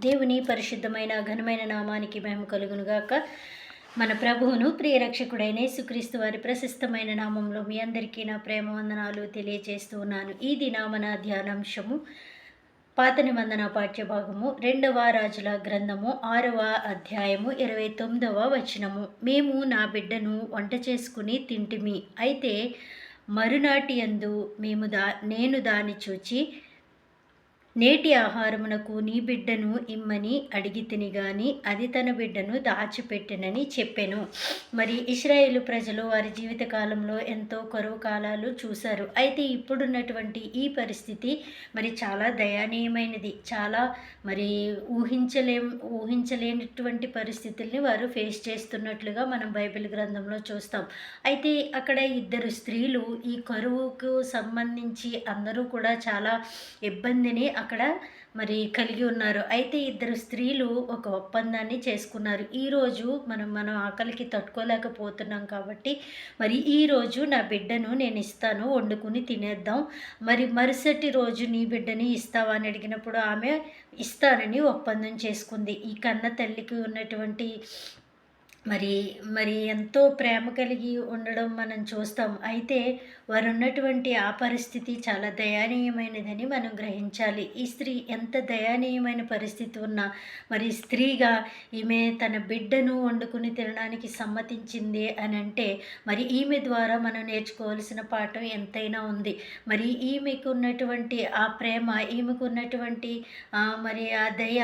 దేవుని పరిశుద్ధమైన ఘనమైన నామానికి మేము కలుగునుగాక. మన ప్రభువును ప్రియరక్షకుడైన యేసుక్రీస్తు వారి ప్రశస్తమైన నామంలో మీ అందరికీ నా ప్రేమ వందనాలు తెలియజేస్తూ ఉన్నాను. ఈ దిన మన ధ్యానాంశము పాత నిబంధన పాఠ్యభాగము రెండవ రాజుల గ్రంథము ఆరవ అధ్యాయము ఇరవై తొమ్మిదవ వచనము. మేము నా బిడ్డను వంట చేసుకుని తింటిమి. అయితే మరునాటి యందు మేము దా నేను దాన్ని చూచి నేటి ఆహారమునకు నీ బిడ్డను ఇమ్మని అడిగి తిని గాని అది తన బిడ్డను దాచిపెట్టెనని చెప్పెను. మరి ఇస్రాయేలు ప్రజలు వారి జీవిత కాలంలో ఎంతో కరువు కాలాలు చూశారు. అయితే ఇప్పుడున్నటువంటి ఈ పరిస్థితి మరి చాలా దయనీయమైనది. చాలా మరి ఊహించలేం ఊహించలేనటువంటి పరిస్థితుల్ని వారు ఫేస్ చేస్తున్నట్లుగా మనం బైబిల్ గ్రంథంలో చూస్తాం. అయితే అక్కడ ఇద్దరు స్త్రీలు ఈ కరువుకు సంబంధించి అందరూ కూడా చాలా ఇబ్బందిని అక్కడ మరి కలిగి ఉన్నారు. అయితే ఇద్దరు స్త్రీలు ఒక ఒప్పందాన్ని చేసుకున్నారు. ఈరోజు మనం మనం ఆకలికి తట్టుకోలేకపోతున్నాం కాబట్టి మరి ఈరోజు నా బిడ్డను నేను ఇస్తాను వండుకుని తినేద్దాం. మరి మరుసటి రోజు నీ బిడ్డని ఇస్తావా అని అడిగినప్పుడు ఆమె ఇస్తానని ఒప్పందం చేసుకుంది. ఈ కన్న తల్లికి ఉన్నటువంటి మరి మరి ఎంతో ప్రేమ కలిగి ఉండడం మనం చూస్తాం. అయితే వారు ఉన్నటువంటి ఆ పరిస్థితి చాలా దయానీయమైనదని మనం గ్రహించాలి. ఈ స్త్రీ ఎంత దయానీయమైన పరిస్థితి ఉన్నా మరి స్త్రీగా ఈమె తన బిడ్డను వండుకుని తినడానికి సమ్మతించింది అని అంటే మరి ఈమె ద్వారా మనం నేర్చుకోవాల్సిన పాఠం ఎంతైనా ఉంది. మరి ఈమెకు ఉన్నటువంటి ఆ ప్రేమ ఈమెకు ఉన్నటువంటి మరి ఆ దయ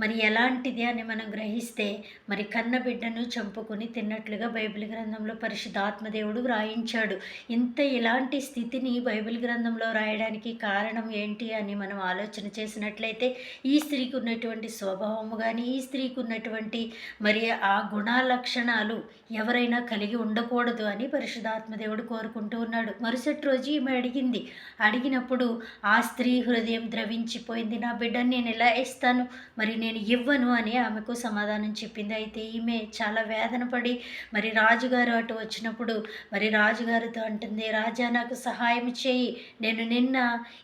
మరి ఎలాంటిది అని మనం గ్రహిస్తే మరి కన్న బిడ్డను చంపుకొని తిన్నట్లుగా బైబిల్ గ్రంథంలో పరిశుద్ధాత్మదేవుడు వ్రాయించాడు. ఇంత ఇలాంటి స్థితిని బైబిల్ గ్రంథంలో రాయడానికి కారణం ఏంటి అని మనం ఆలోచన చేసినట్లయితే ఈ స్త్రీకి ఉన్నటువంటి స్వభావము కానీ ఈ స్త్రీకి ఉన్నటువంటి మరి ఆ గుణ లక్షణాలు ఎవరైనా కలిగి ఉండకూడదు అని పరిశుధాత్మదేవుడు కోరుకుంటూ ఉన్నాడు. మరుసటి రోజు ఈమె అడిగింది. అడిగినప్పుడు ఆ స్త్రీ హృదయం ద్రవించిపోయింది నా బిడ్డని నేను ఎలా ఇస్తాను మరి నేను నేను ఇవ్వను అని ఆమెకు సమాధానం చెప్పింది. అయితే ఈమె చాలా వేదన పడి మరి రాజుగారు అటు వచ్చినప్పుడు మరి రాజుగారితో అంటుంది రాజా నాకు సహాయం చేయి. నేను నిన్న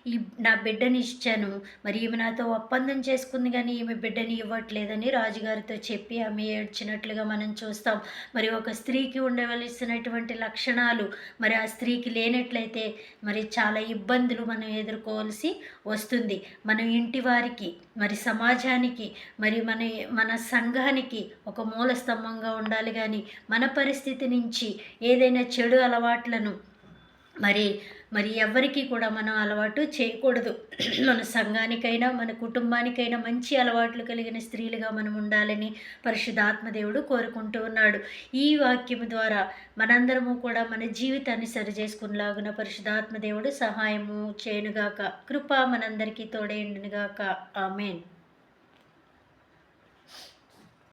ఈ నా బిడ్డని ఇచ్చాను. మరి ఈమె నాతో ఒప్పందం చేసుకుంది కానీ ఈమె బిడ్డని ఇవ్వట్లేదని రాజుగారితో చెప్పి ఆమె ఏడ్చినట్లుగా మనం చూస్తాం. మరి ఒక స్త్రీకి ఉండవలసినటువంటి లక్షణాలు మరి ఆ స్త్రీకి లేనట్లయితే మరి చాలా ఇబ్బందులు మనం ఎదుర్కోవాల్సి వస్తుంది. మనం ఇంటి వారికి మరి సమాజానికి మరి మన మన సంఘానికి ఒక మూల స్తంభంగా ఉండాలి కానీ మన పరిస్థితి నుంచి ఏదైనా చెడు అలవాట్లను మరి మరి ఎవరికి కూడా మనం అలవాటు చేయకూడదు. మన సంఘానికైనా మన కుటుంబానికైనా మంచి అలవాట్లు కలిగిన స్త్రీలుగా మనం ఉండాలని పరిశుద్ధాత్మదేవుడు కోరుకుంటూ ఉన్నాడు. ఈ వాక్యం ద్వారా మనందరము కూడా మన జీవితాన్ని సరిచేసుకునేలాగున పరిశుద్ధాత్మదేవుడు సహాయము చేయనుగాక. కృప మనందరికీ తోడేండునుగాక ఆమెన్.